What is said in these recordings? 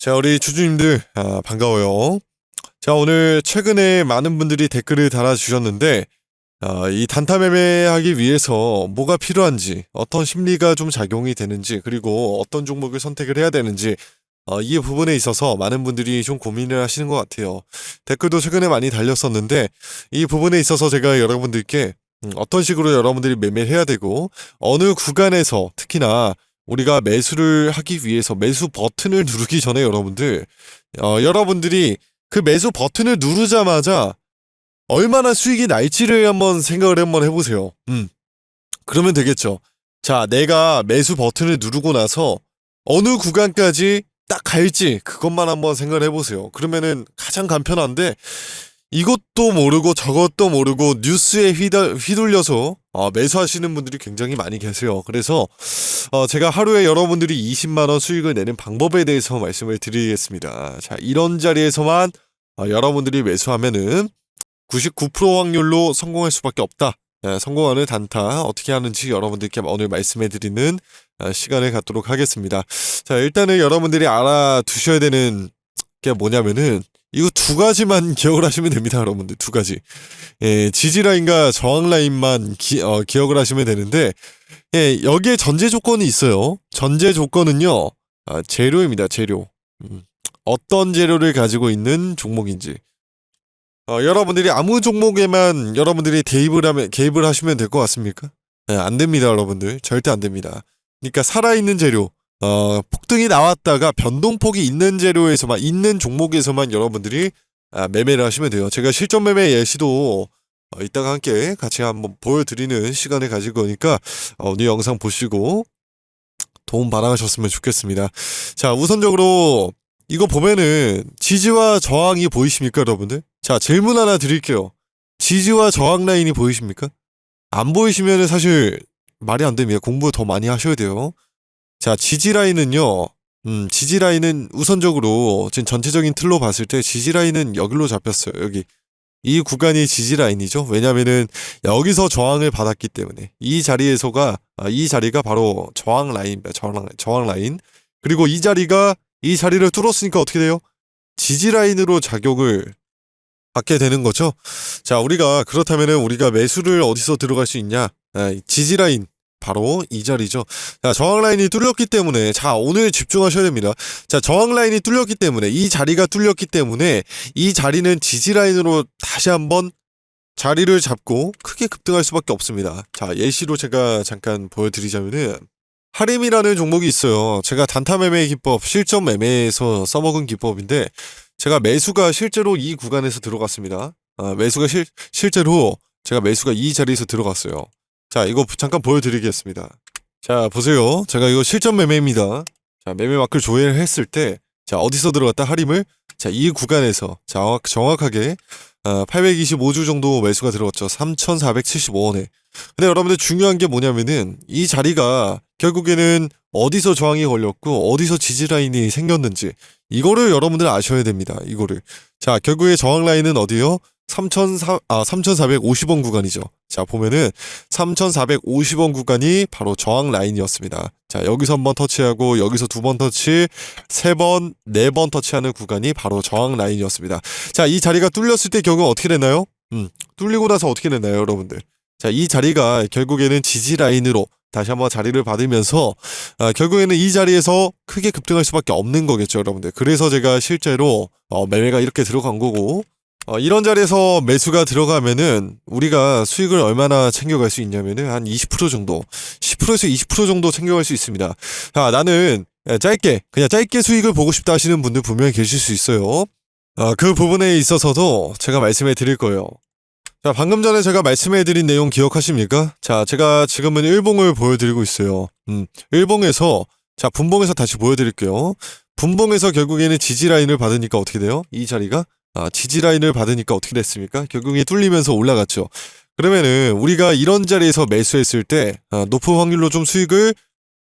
자, 우리 주주님들, 아, 반가워요. 자, 오늘 최근에 많은 분들이 댓글을 달아주셨는데, 아, 이 단타 매매하기 위해서 뭐가 필요한지, 어떤 심리가 좀 작용이 되는지, 그리고 어떤 종목을 선택을 해야 되는지, 어, 이 부분에 있어서 많은 분들이 좀 고민을 하시는 것 같아요. 댓글도 최근에 많이 달렸었는데, 이 부분에 있어서 제가 여러분들께 음, 어떤 식으로 여러분들이 매매를 해야 되고, 어느 구간에서 특히나 우리가 매수를 하기 위해서 매수 버튼을 누르기 전에 여러분들, 어, 여러분들이 그 매수 버튼을 누르자마자 얼마나 수익이 날지를 한번 생각을 한번 해보세요. 음. 그러면 되겠죠. 자, 내가 매수 버튼을 누르고 나서 어느 구간까지 딱 갈지 그것만 한번 생각을 해보세요. 그러면은 가장 간편한데 이것도 모르고 저것도 모르고 뉴스에 휘달, 휘둘려서 어, 매수하시는 분들이 굉장히 많이 계세요. 그래서 어, 제가 하루에 여러분들이 20만 원 수익을 내는 방법에 대해서 말씀을 드리겠습니다. 자, 이런 자리에서만 어, 여러분들이 매수하면은 99% 확률로 성공할 수밖에 없다. 예, 성공하는 단타 어떻게 하는지 여러분들께 오늘 말씀해 드리는 어, 시간을 갖도록 하겠습니다. 자, 일단은 여러분들이 알아두셔야 되는 게 뭐냐면은 이거 두 가지만 기억을 하시면 됩니다, 여러분들. 두 가지. 예, 지지라인과 저항라인만 기, 어, 기억을 하시면 되는데, 예, 여기에 전제 조건이 있어요. 전제 조건은요, 아, 재료입니다, 재료. 음, 어떤 재료를 가지고 있는 종목인지. 어, 여러분들이 아무 종목에만 여러분들이 대입을 하면, 개입을 하시면 될 것 같습니까? 예, 안 됩니다, 여러분들. 절대 안 됩니다. 그러니까 살아있는 재료, 어, 폭등이 나왔다가 변동폭이 있는 재료에서만, 있는 종목에서만 여러분들이 아, 매매를 하시면 돼요. 제가 실전 매매 예시도 어, 이따가 함께 같이 한번 보여드리는 시간을 가질 거니까 어, 오늘 영상 보시고 도움 받아가셨으면 좋겠습니다. 자, 우선적으로 이거 보면은 지지와 저항이 보이십니까, 여러분들? 자, 질문 하나 드릴게요. 지지와 저항 라인이 보이십니까? 안 보이시면은 사실 말이 안 됩니다. 공부 더 많이 하셔야 돼요. 자, 지지 라인은요. 음, 지지 라인은 우선적으로 지금 전체적인 틀로 봤을 때 지지 라인은 여기로 잡혔어요. 여기. 이 구간이 지지 라인이죠. 왜냐면은 여기서 저항을 받았기 때문에 이 자리에서가 아, 이 자리가 바로 저항 라인입니다. 저항. 저항 라인. 그리고 이 자리가 이 자리를 뚫었으니까 어떻게 돼요? 지지 라인으로 작용을 받게 되는 거죠. 자, 우리가 그렇다면은 우리가 매수를 어디서 들어갈 수 있냐? 아, 지지 라인 바로 이 자리죠. 자, 저항 라인이 뚫렸기 때문에 자, 오늘 집중하셔야 됩니다. 자, 저항 라인이 뚫렸기 때문에 이 자리가 뚫렸기 때문에 이 자리는 지지 라인으로 다시 한번 자리를 잡고 크게 급등할 수밖에 없습니다. 자, 예시로 제가 잠깐 보여드리자면은 하림이라는 종목이 있어요. 제가 단타 매매 기법, 실전 매매에서 써먹은 기법인데 제가 매수가 실제로 이 구간에서 들어갔습니다. 아, 매수가 실, 실제로 제가 매수가 이 자리에서 들어갔어요. 자, 이거 잠깐 보여드리겠습니다. 자, 보세요. 제가 이거 실전 매매입니다. 자, 매매 마크를 조회를 했을 때, 자, 어디서 들어갔다 할인을? 자, 이 구간에서 정확, 정확하게, 아, 825주 정도 매수가 들어갔죠. 3,475원에. 근데 여러분들 중요한 게 뭐냐면은, 이 자리가 결국에는 어디서 저항이 걸렸고, 어디서 지지라인이 생겼는지, 이거를 여러분들 아셔야 됩니다. 이거를. 자, 결국에 저항 라인은 어디요? 3,400, 아, 3,450원 구간이죠. 자, 보면은 3,450원 구간이 바로 저항 라인이었습니다. 자, 여기서 한 번 터치하고 여기서 두 번 터치, 세 번, 네 번 터치하는 구간이 바로 저항 라인이었습니다. 자, 이 자리가 뚫렸을 때 결국 어떻게 되나요? 음, 뚫리고 나서 어떻게 되나요, 여러분들? 자, 이 자리가 결국에는 지지 라인으로 다시 한번 자리를 받으면서 아, 결국에는 이 자리에서 크게 급등할 수밖에 없는 거겠죠, 여러분들. 그래서 제가 실제로 어, 매매가 이렇게 들어간 거고 어, 이런 자리에서 매수가 들어가면은 우리가 수익을 얼마나 챙겨갈 수 있냐면은 한 20% 정도, 10%에서 20% 정도 챙겨갈 수 있습니다. 자, 나는 짧게 그냥 짧게 수익을 보고 싶다 하시는 분들 분명히 계실 수 있어요. 아, 그 부분에 있어서도 제가 말씀해 드릴 거예요. 자, 방금 전에 제가 말씀해 드린 내용 기억하십니까? 자, 제가 지금은 일봉을 보여드리고 있어요. 음, 일봉에서, 자, 분봉에서 다시 보여드릴게요. 분봉에서 결국에는 지지 라인을 받으니까 어떻게 돼요? 이 자리가? 아, 지지 라인을 받으니까 어떻게 됐습니까? 결국에 뚫리면서 올라갔죠. 그러면은 우리가 이런 자리에서 매수했을 때 아, 높은 확률로 좀 수익을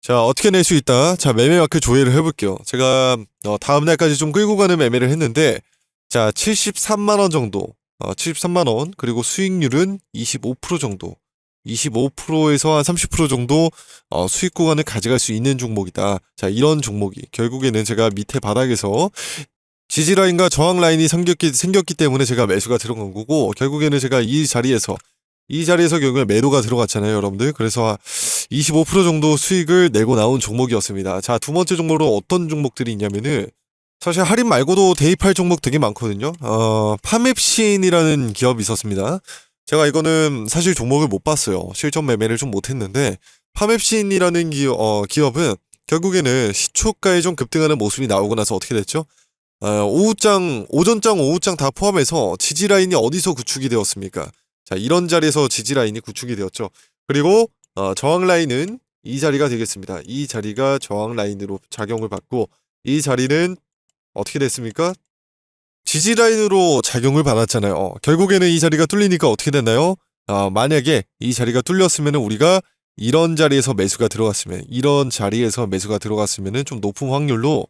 자 어떻게 낼 수 있다. 자 매매 마크 조회를 해볼게요. 제가 어, 다음 날까지 좀 끌고 가는 매매를 했는데 자 73만 원 정도, 어, 73만 원 그리고 수익률은 25% 정도. 25%에서 한 30% 정도 어, 수익 구간을 가져갈 수 있는 종목이다. 자, 이런 종목이 결국에는 제가 밑에 바닥에서 지지 라인과 저항 라인이 생겼기, 생겼기 때문에 제가 매수가 들어간 거고 결국에는 제가 이 자리에서 이 자리에서 결국에 매도가 들어갔잖아요, 여러분들. 그래서 25% 정도 수익을 내고 나온 종목이었습니다. 자, 두 번째 종목으로 어떤 종목들이 있냐면은 사실 할인 말고도 대입할 종목 되게 많거든요. 어, 파맵신이라는 기업이 있었습니다. 제가 이거는 사실 종목을 못 봤어요. 실전 매매를 좀 못했는데 파맵신이라는 기업, 어, 기업은 결국에는 시초가에 좀 급등하는 모습이 나오고 나서 어떻게 됐죠? 어, 오후장, 오전장, 오후장 다 포함해서 지지 라인이 어디서 구축이 되었습니까? 자, 이런 자리에서 지지 라인이 구축이 되었죠. 그리고 어, 저항 라인은 이 자리가 되겠습니다. 이 자리가 저항 라인으로 작용을 받고 이 자리는 어떻게 됐습니까? 지지 라인으로 작용을 받았잖아요. 어, 결국에는 이 자리가 뚫리니까 어떻게 됐나요? 어, 만약에 이 자리가 뚫렸으면 우리가 이런 자리에서 매수가 들어갔으면 이런 자리에서 매수가 들어갔으면 좀 높은 확률로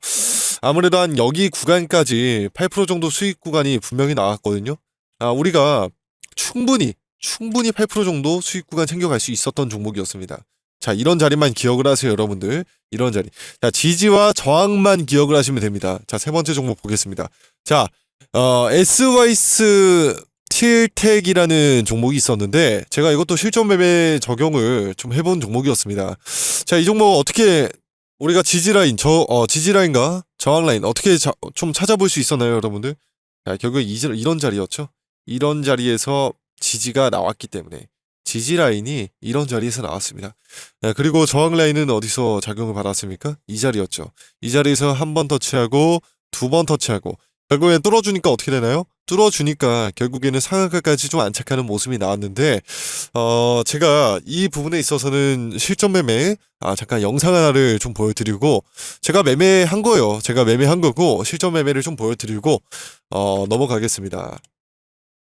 아무래도 한 여기 구간까지 8% 정도 수익 구간이 분명히 나왔거든요. 아, 우리가 충분히 충분히 8% 정도 수익 구간 챙겨갈 수 있었던 종목이었습니다. 자, 이런 자리만 기억을 하세요, 여러분들. 이런 자리. 자, 지지와 저항만 기억을 하시면 됩니다. 자, 세 번째 종목 보겠습니다. 자, 어, SYS 틸텍이라는 종목이 있었는데 제가 이것도 실전 매매 적용을 좀 해본 종목이었습니다. 자, 이 종목 어떻게 우리가 지지 라인, 저 어, 지지 라인과 저항 라인 어떻게 자, 좀 찾아볼 수 있었나요, 여러분들? 자, 결국 이, 이런 자리였죠. 이런 자리에서 지지가 나왔기 때문에 지지 라인이 이런 자리에서 나왔습니다. 네, 그리고 저항 라인은 어디서 작용을 받았습니까? 이 자리였죠. 이 자리에서 한 번 터치하고 두 번 터치하고 결국엔 뚫어주니까 어떻게 되나요? 뚫어주니까 결국에는 상한가까지 좀 안착하는 모습이 나왔는데 어 제가 이 부분에 있어서는 실전 매매 아 잠깐 영상 하나를 좀 보여드리고 제가 매매한 거예요. 제가 매매한 거고 실전 매매를 좀 보여드리고 어 넘어가겠습니다.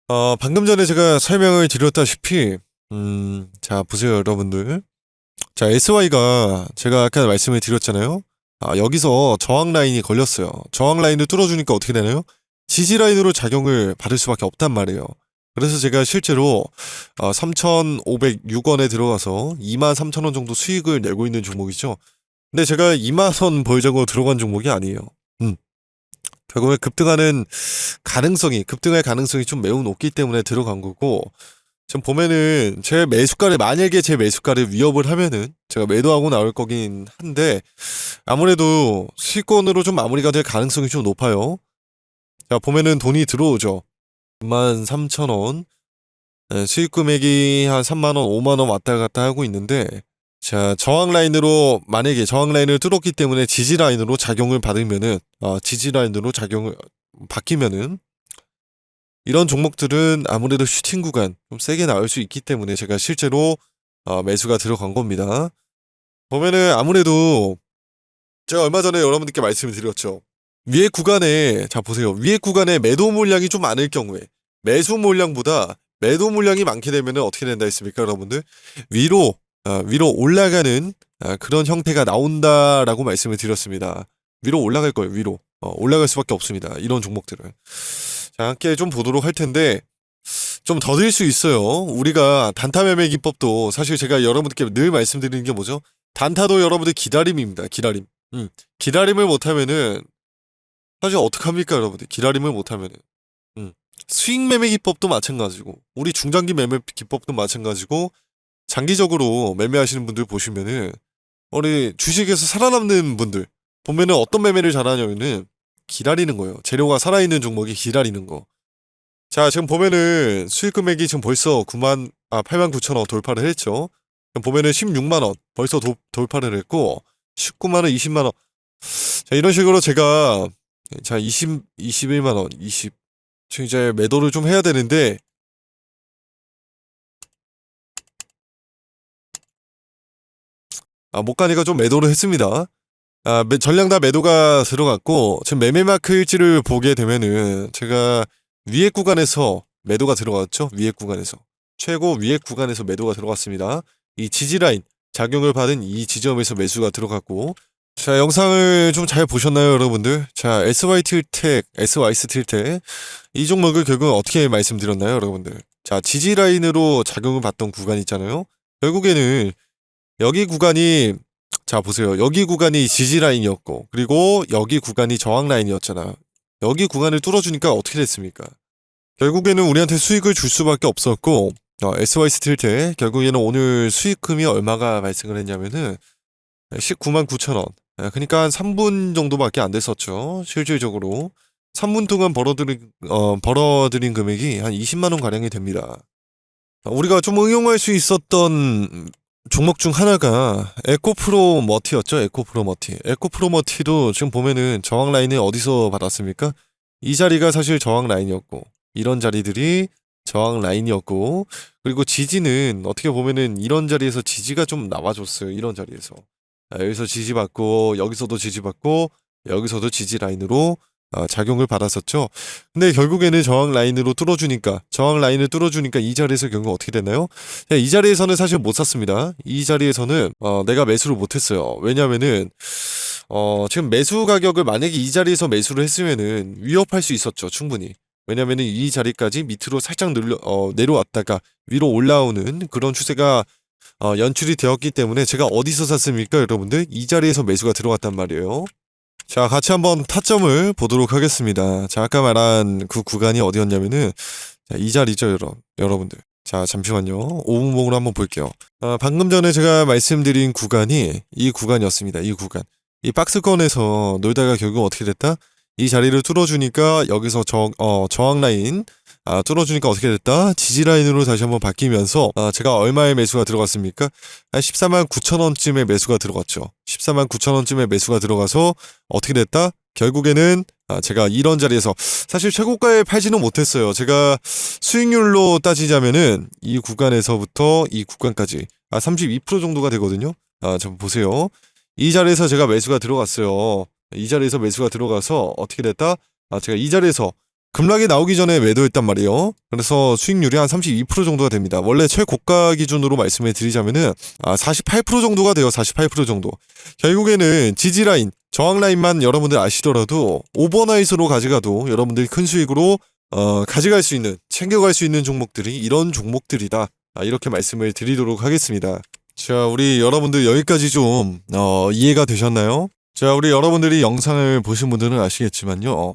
어 방금 전에 제가 설명을 드렸다시피 음, 자, 보세요, 여러분들. 자, SY가 제가 아까 말씀을 드렸잖아요. 아, 여기서 저항 라인이 걸렸어요. 저항 라인을 뚫어주니까 어떻게 되나요? 지지 라인으로 작용을 받을 수밖에 없단 말이에요. 그래서 제가 실제로 어, 3,506원에 들어가서 23,000원 정도 수익을 내고 있는 종목이죠. 근데 제가 2만원 보유자고 들어간 종목이 아니에요. 음. 결국에 급등하는 가능성이, 급등할 가능성이 좀 매우 높기 때문에 들어간 거고, 지금 보면은 제 매수가를 만약에 제 매수가를 위협을 하면은 제가 매도하고 나올 거긴 한데 아무래도 수익권으로 좀 마무리가 될 가능성이 좀 높아요. 자 보면은 돈이 들어오죠. 63,000원 네, 수익 금액이 한 3만원, 5만원 왔다 갔다 하고 있는데 자 저항 라인으로 만약에 저항 라인을 뚫었기 때문에 지지 라인으로 작용을 받으면은 어, 지지 라인으로 작용을 바뀌면은 이런 종목들은 아무래도 슈팅 구간 좀 세게 나올 수 있기 때문에 제가 실제로 어, 매수가 들어간 겁니다. 보면은 아무래도 제가 얼마 전에 여러분들께 말씀을 드렸죠. 위에 구간에 자 보세요. 위에 구간에 매도 물량이 좀 많을 경우에 매수 물량보다 매도 물량이 많게 되면 어떻게 된다 했습니까, 여러분들? 위로 아, 위로 올라가는 아, 그런 형태가 나온다라고 말씀을 드렸습니다. 위로 올라갈 거예요. 위로 어, 올라갈 수밖에 없습니다. 이런 종목들은. 자, 함께 좀 보도록 할 텐데 좀 더딜 수 있어요. 우리가 단타 매매 기법도 사실 제가 여러분들께 늘 말씀드리는 게 뭐죠? 단타도 여러분들 기다림입니다. 기다림. 음. 기다림을 못하면은 사실 어떡합니까, 여러분들? 기다림을 못하면은. 음. 수익 매매 기법도 마찬가지고 우리 중장기 매매 기법도 마찬가지고 장기적으로 매매하시는 분들 보시면은 우리 주식에서 살아남는 분들 보면은 어떤 매매를 잘하냐면은 기다리는 거예요. 재료가 살아있는 종목이 기다리는 거. 자, 지금 보면은 수익 금액이 지금 벌써 9만, 아, 8만 9천 원 돌파를 했죠. 보면은 16만 원 벌써 도, 돌파를 했고, 19만 원, 20만 원. 자, 이런 식으로 제가, 자, 20, 21만 원, 20. 지금 이제 매도를 좀 해야 되는데, 아, 못 가니까 좀 매도를 했습니다. 아, 매- 전량 다 매도가 들어갔고 지금 매매 마크 일지를 보게 되면은 제가 위에 구간에서 매도가 들어갔죠. 위에 구간에서 최고 위에 구간에서 매도가 들어갔습니다. 이 지지 라인 작용을 받은 이 지점에서 매수가 들어갔고 자 영상을 좀 잘 보셨나요 여러분들? 자 SY 틸텍, SYS 틸텍 이 종목을 결국 어떻게 말씀드렸나요 여러분들? 자 지지 라인으로 작용을 받던 구간 있잖아요. 결국에는 여기 구간이 자 보세요. 여기 구간이 지지 라인이었고 그리고 여기 구간이 저항 라인이었잖아. 여기 구간을 뚫어주니까 어떻게 됐습니까? 결국에는 우리한테 수익을 줄 수밖에 없었고 어, SY 스틸때 결국에는 오늘 수익금이 얼마가 발생을 했냐면은 19만 9천 원. 예, 그러니까 한 3분 정도밖에 안 됐었죠. 실질적으로 3분 동안 벌어들인 어, 벌어들인 금액이 한 20만 원 가량이 됩니다. 어, 우리가 좀 응용할 수 있었던 종목 중 하나가 에코프로 머티였죠. 에코프로 머티. 에코프로 머티도 지금 보면은 저항 라인을 어디서 받았습니까? 이 자리가 사실 저항 라인이었고 이런 자리들이 저항 라인이었고 그리고 지지는 어떻게 보면은 이런 자리에서 지지가 좀 나와줬어요. 이런 자리에서 아, 여기서 지지받고 여기서도 지지받고 여기서도 지지 라인으로 아, 작용을 받았었죠. 근데 결국에는 저항 라인으로 뚫어주니까 저항 라인을 뚫어주니까 이 자리에서 결국 어떻게 됐나요? 야, 이 자리에서는 사실 못 샀습니다. 이 자리에서는 어, 내가 매수를 못했어요. 왜냐면은 어, 지금 매수 가격을 만약에 이 자리에서 매수를 했으면은 위협할 수 있었죠. 충분히. 왜냐면은 이 자리까지 밑으로 살짝 늘려 어, 내려왔다가 위로 올라오는 그런 추세가 어, 연출이 되었기 때문에 제가 어디서 샀습니까, 여러분들? 이 자리에서 매수가 들어갔단 말이에요. 자, 같이 한번 타점을 보도록 하겠습니다. 자, 아까 말한 그 구간이 어디였냐면은 자, 이 자리죠, 여러, 여러분들. 자, 잠시만요. 5분봉으로 한번 볼게요. 아, 방금 전에 제가 말씀드린 구간이 이 구간이었습니다. 이 구간. 이 박스권에서 놀다가 결국 어떻게 됐다? 이 자리를 뚫어주니까 여기서 저, 어, 저항 라인 아, 뚫어주니까 어떻게 됐다? 지지 라인으로 다시 한번 바뀌면서 아, 제가 얼마의 매수가 들어갔습니까? 한 14만 9천 원쯤의 매수가 들어갔죠. 14만 9천 원쯤의 매수가 들어가서 어떻게 됐다? 결국에는 아, 제가 이런 자리에서 사실 최고가에 팔지는 못했어요. 제가 수익률로 따지자면은 이 구간에서부터 이 구간까지 아, 32% 정도가 되거든요. 아, 좀 보세요. 이 자리에서 제가 매수가 들어갔어요. 이 자리에서 매수가 들어가서 어떻게 됐다? 아, 제가 이 자리에서 급락이 나오기 전에 매도했단 말이에요. 그래서 수익률이 한 32% 정도가 됩니다. 원래 최고가 기준으로 말씀을 드리자면은 아, 48% 정도가 돼요. 48% 정도. 결국에는 지지 라인, 저항 라인만 여러분들 아시더라도 오버나잇으로 가져가도 여러분들이 큰 수익으로 어, 가져갈 수 있는, 챙겨갈 수 있는 종목들이 이런 종목들이다. 아, 이렇게 말씀을 드리도록 하겠습니다. 자, 우리 여러분들 여기까지 좀 어, 이해가 되셨나요? 자, 우리 여러분들이 영상을 보신 분들은 아시겠지만요.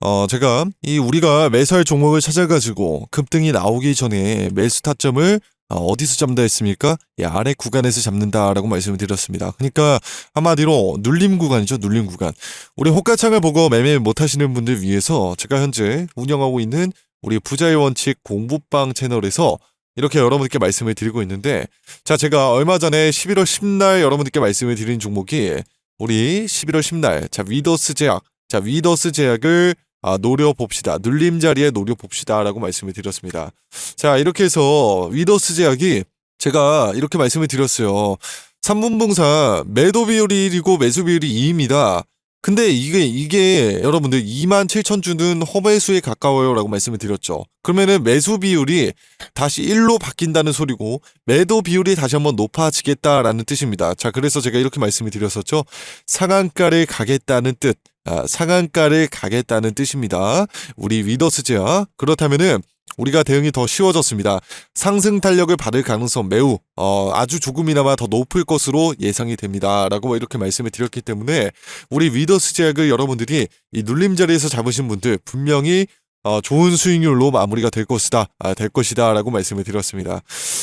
어, 제가 이 우리가 매수할 종목을 찾아가지고 급등이 나오기 전에 매수 타점을 어, 어디서 잡는다 했습니까? 이 아래 구간에서 잡는다라고 말씀을 드렸습니다. 그러니까 한마디로 눌림 구간이죠. 눌림 구간. 우리 호가창을 보고 매매 못 하시는 분들 위해서 제가 현재 운영하고 있는 우리 부자의 원칙 공부방 채널에서 이렇게 여러분들께 말씀을 드리고 있는데 자, 제가 얼마 전에 11월 10날 여러분들께 말씀을 드린 종목이 우리 11월 10날 자 위더스 제약 자 위더스 제약을 아, 노려봅시다. 눌림 자리에 노려봅시다 라고 말씀을 드렸습니다. 자 이렇게 해서 위더스 제약이 제가 이렇게 말씀을 드렸어요. 3분봉사 매도 비율이 1이고 매수 비율이 2입니다 근데 이게 이게 여러분들 2만 7천 주는 허매수에 가까워요라고 말씀을 드렸죠. 그러면은 매수 비율이 다시 1로 바뀐다는 소리고 매도 비율이 다시 한번 높아지겠다라는 뜻입니다. 자, 그래서 제가 이렇게 말씀을 드렸었죠. 상한가를 가겠다는 뜻. 아, 상한가를 가겠다는 뜻입니다. 우리 위더스제야. 그렇다면은 우리가 대응이 더 쉬워졌습니다. 상승 탄력을 받을 가능성 매우 어, 아주 조금이나마 더 높을 것으로 예상이 됩니다.라고 이렇게 말씀을 드렸기 때문에 우리 위더스 제약을 여러분들이 이 눌림 자리에서 잡으신 분들 분명히 어, 좋은 수익률로 마무리가 될 것이다, 아, 될 것이다라고 말씀을 드렸습니다.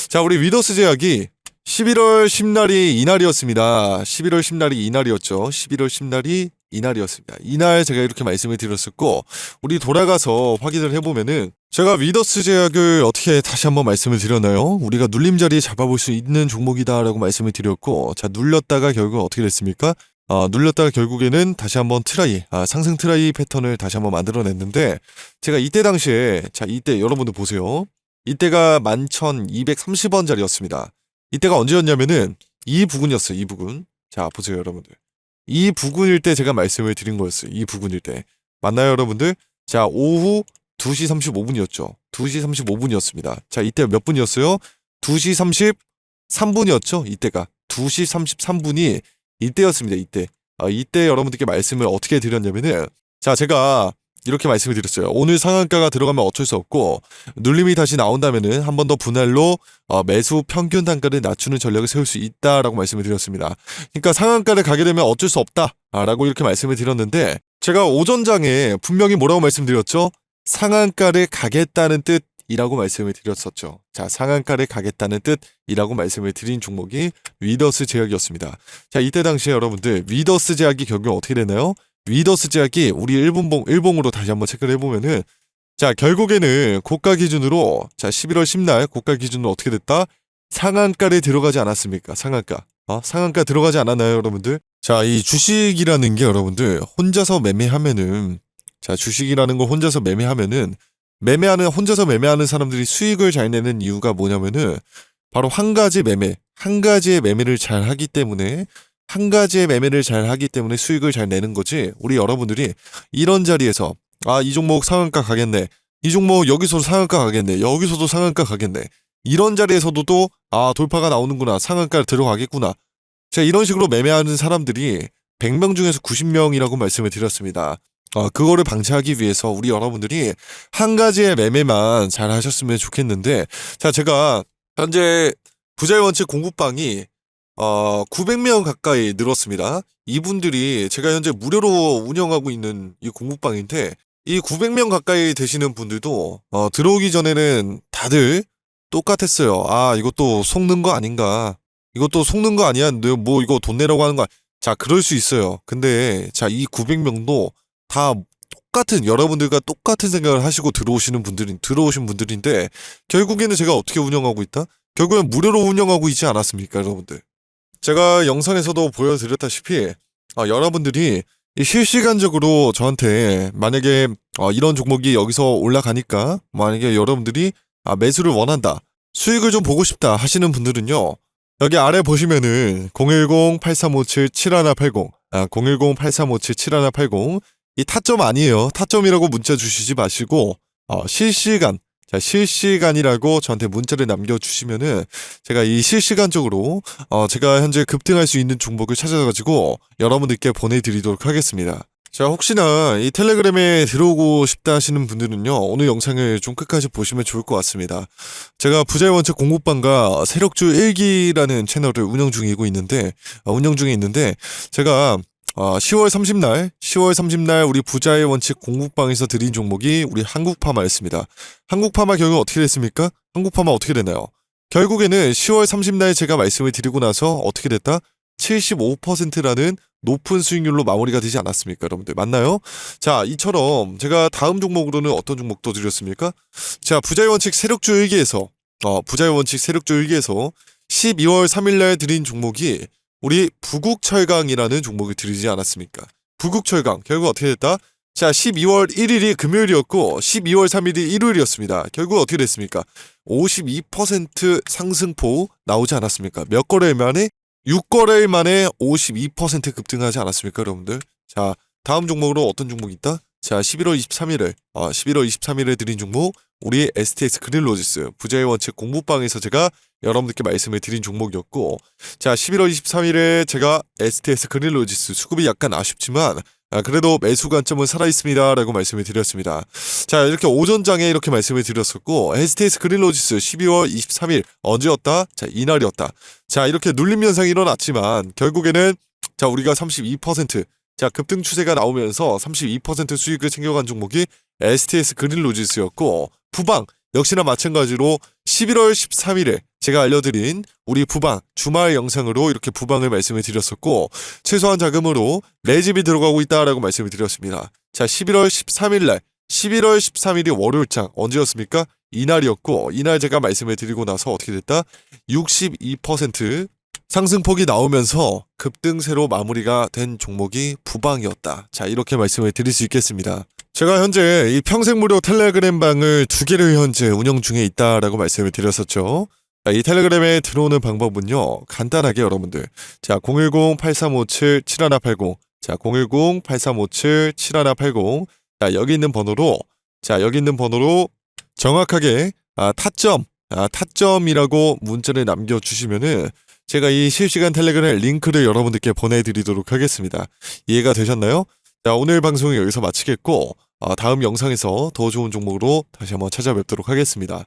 자, 우리 위더스 제약이 11월 10날이 이날이었습니다. 11월 10날이 이날이었죠. 11월 10날이 이날이었습니다. 이날 제가 이렇게 말씀을 드렸었고 우리 돌아가서 확인을 해보면은 제가 위더스 제약을 어떻게 다시 한번 말씀을 드렸나요? 우리가 눌림 자리에 잡아볼 수 있는 종목이다라고 말씀을 드렸고 자 눌렸다가 결국 어떻게 됐습니까? 아, 눌렸다가 결국에는 다시 한번 트라이, 아, 상승 트라이 패턴을 다시 한번 만들어냈는데, 제가 이때 당시에, 자, 이때 여러분들 보세요. 이때가 11,230원짜리였습니다. 이때가 언제였냐면은, 이 부근이었어요, 이 부근. 자, 보세요, 여러분들. 이 부근일 때 제가 말씀을 드린 거였어요, 이 부근일 때. 맞나요, 여러분들? 자, 오후 2시 35분이었죠. 2시 35분이었습니다. 자, 이때 몇 분이었어요? 2시 33분이었죠, 이때가. 2시 33분이 이때였습니다. 이때. 아, 이때 여러분들께 말씀을 어떻게 드렸냐면은 자 제가 이렇게 말씀을 드렸어요. 오늘 상한가가 들어가면 어쩔 수 없고 눌림이 다시 나온다면은 한 번 더 분할로 어, 매수 평균 단가를 낮추는 전략을 세울 수 있다라고 말씀을 드렸습니다. 그러니까 상한가를 가게 되면 어쩔 수 없다라고 이렇게 말씀을 드렸는데 제가 오전장에 분명히 뭐라고 말씀드렸죠? 상한가를 가겠다는 뜻이라고 말씀을 드렸었죠. 자, 상한가를 가겠다는 뜻이라고 말씀을 드린 종목이 위더스 제약이었습니다. 자, 이때 당시에 여러분들 위더스 제약이 결국 어떻게 되나요? 위더스 제약이 우리 일본봉 일봉으로 다시 한번 체크를 해보면은 자 결국에는 고가 기준으로 자 11월 10날 고가 기준으로 어떻게 됐다? 상한가를 들어가지 않았습니까? 상한가 어? 상한가 들어가지 않았나요, 여러분들? 자 이 주식이라는 게 여러분들 혼자서 매매하면은 자 주식이라는 걸 혼자서 매매하면은 매매하는 혼자서 매매하는 사람들이 수익을 잘 내는 이유가 뭐냐면은 바로 한 가지 매매 한 가지의 매매를 잘 하기 때문에 한 가지의 매매를 잘 하기 때문에 수익을 잘 내는 거지. 우리 여러분들이 이런 자리에서 아, 이 종목 상한가 가겠네. 이 종목 여기서도 상한가 가겠네. 여기서도 상한가 가겠네. 이런 자리에서도 또 아, 돌파가 나오는구나. 상한가 들어가겠구나. 자, 이런 식으로 매매하는 사람들이 100명 중에서 90명이라고 말씀을 드렸습니다. 어, 그거를 방지하기 위해서 우리 여러분들이 한 가지의 매매만 잘 하셨으면 좋겠는데, 자, 제가 현재 부자의 원칙 공부방이 어, 900명 가까이 늘었습니다. 이분들이 제가 현재 무료로 운영하고 있는 이 공부방인데, 이 900명 가까이 되시는 분들도, 어, 들어오기 전에는 다들 똑같았어요. 아, 이것도 속는 거 아닌가. 이것도 속는 거 아니야. 너뭐 이거 돈 내라고 하는 거야. 자, 그럴 수 있어요. 근데, 자, 이 900명도 다 똑같은, 여러분들과 똑같은 생각을 하시고 들어오시는 분들인, 들어오신 분들인데, 결국에는 제가 어떻게 운영하고 있다? 결국엔 무료로 운영하고 있지 않았습니까, 여러분들? 제가 영상에서도 보여드렸다시피 어, 여러분들이 이 실시간적으로 저한테 만약에 어, 이런 종목이 여기서 올라가니까 만약에 여러분들이 아, 매수를 원한다 수익을 좀 보고 싶다 하시는 분들은요 여기 아래 보시면은 010-8357-7180 아, 010-8357-7180 이 타점 아니에요. 타점이라고 문자 주시지 마시고 어, 실시간 자, 실시간이라고 저한테 문자를 남겨주시면은 제가 이 실시간적으로 어, 제가 현재 급등할 수 있는 종목을 찾아가지고 여러분들께 보내드리도록 하겠습니다. 자, 혹시나 이 텔레그램에 들어오고 싶다 하시는 분들은요, 오늘 영상을 좀 끝까지 보시면 좋을 것 같습니다. 제가 부자의 원칙 공부방과 세력주 일기라는 채널을 운영 중이고 있는데, 어, 운영 중에 있는데, 제가 어, 10월 30날, 10월 30날 우리 부자의 원칙 공부방에서 드린 종목이 우리 한국파마였습니다. 한국파마 결국 어떻게 됐습니까? 한국파마 어떻게 되나요? 결국에는 10월 30날 제가 말씀을 드리고 나서 어떻게 됐다? 75%라는 높은 수익률로 마무리가 되지 않았습니까, 여러분들? 맞나요? 자, 이처럼 제가 다음 종목으로는 어떤 종목도 드렸습니까? 자, 부자의 원칙 세력주 일기에서, 어, 부자의 원칙 세력주 일기에서 12월 3일날 드린 종목이 우리 부국철강이라는 종목을 드리지 않았습니까? 부국철강 결국 어떻게 됐다? 자 12월 1일이 금요일이었고 12월 3일이 일요일이었습니다. 결국 어떻게 됐습니까? 52% 상승폭 나오지 않았습니까? 몇 거래일 만에? 6거래일 만에 52% 급등하지 않았습니까 여러분들? 자 다음 종목으로 어떤 종목이 있다? 자 11월 23일에 어, 11월 23일에 드린 종목 우리 STS 그린로지스 부자의 원칙 공부방에서 제가 여러분들께 말씀을 드린 종목이었고 자 11월 23일에 제가 STS 그린로지스 수급이 약간 아쉽지만 아, 그래도 매수 관점은 살아있습니다 라고 말씀을 드렸습니다 자 이렇게 오전장에 이렇게 말씀을 드렸었고 STS 그린로지스 12월 23일 언제였다? 자 이날이었다 자 이렇게 눌림 현상이 일어났지만 결국에는 자 우리가 32% 자, 급등 추세가 나오면서 32% 수익을 챙겨간 종목이 STS 그린로지스였고, 부방, 역시나 마찬가지로 11월 13일에 제가 알려드린 우리 부방, 주말 영상으로 이렇게 부방을 말씀을 드렸었고, 최소한 자금으로 매집이 들어가고 있다라고 말씀을 드렸습니다. 자, 11월 13일 날, 11월 13일이 월요일장, 언제였습니까? 이날이었고, 이날 제가 말씀을 드리고 나서 어떻게 됐다? 62% 상승폭이 나오면서 급등세로 마무리가 된 종목이 부방이었다. 자, 이렇게 말씀을 드릴 수 있겠습니다. 제가 현재 이 평생 무료 텔레그램 방을 두 개를 현재 운영 중에 있다라고 말씀을 드렸었죠. 자, 이 텔레그램에 들어오는 방법은요, 간단하게 여러분들. 자, 010-8357-7180. 자, 010-8357-7180. 자, 여기 있는 번호로, 자, 여기 있는 번호로 정확하게, 아, 타점, 아, 타점이라고 문자를 남겨 주시면은 제가 이 실시간 텔레그램 링크를 여러분들께 보내드리도록 하겠습니다. 이해가 되셨나요? 자, 오늘 방송은 여기서 마치겠고, 어, 다음 영상에서 더 좋은 종목으로 다시 한번 찾아뵙도록 하겠습니다.